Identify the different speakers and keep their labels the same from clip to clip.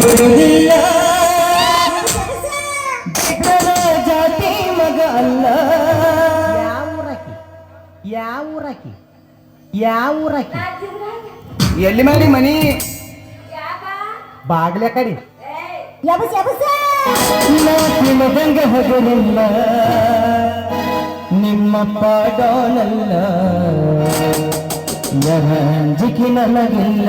Speaker 1: ಬಿಡುವುದಿಲ್ಲ ಜಾತಿ ಮಗ ಅಲ್ಲ.
Speaker 2: ಯಾವ ಊರಾಕಿ ಯಾವ ಊರಾಕಿ ಯಾವ ಊರಾಕಿ
Speaker 1: ಎಲ್ಲಿ ಮಾಡಿ ಮನಿ?
Speaker 2: ಬಾಗ್ಲೆ ಕಡಿ.
Speaker 3: ಯಬಸ ಯಬಸ
Speaker 1: ನಾಚಿನದಂಗ ಹಗಲಿಲ್ಲ ನಿಮ್ಮ ಪಾಡೋನಲ್ಲ. ಜಿಕಿ ನನಗಿಲ್ಲ.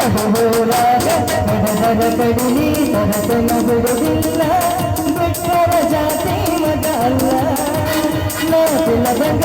Speaker 1: ನಗುವರಾಗ, ನಗುವರಾಗ, ಹಸಹಸಗಡಿನಿ, ತಡತನ ಬಿಡುವುದಿಲ್ಲ ಬಿಟ್ಟರ ಜಾತಿ ಮಗ ಅಲ್ಲ ನಾಚಿನ ಗಂಡ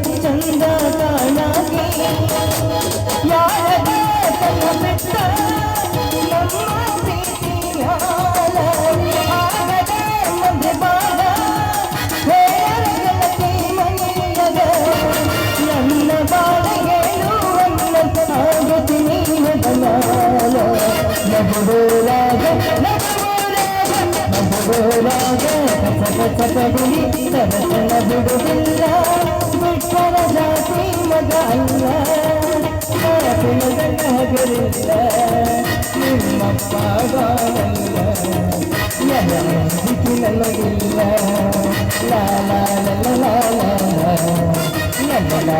Speaker 1: ನಗುರಾಗ ಕಸ ಕಸ ಕಡಿಲಿ ತರತನ ಬಿಡುವುದಿಲ್ಲ ಬಿಟ್ಟರ ಜಾತಿ ಮಗ ಅಲ್ಲ ಮಾತಿನ ಗಂಡಗರಿಲ್ಲ ನಿಮ್ಮಪ್ಪ ಬಾಳಲ್ಲ ಯಹಂಜಿಕೆ ನನಗಿಲ್ಲ ಲಾ ಲಾ ಲ ಲ ಲಾ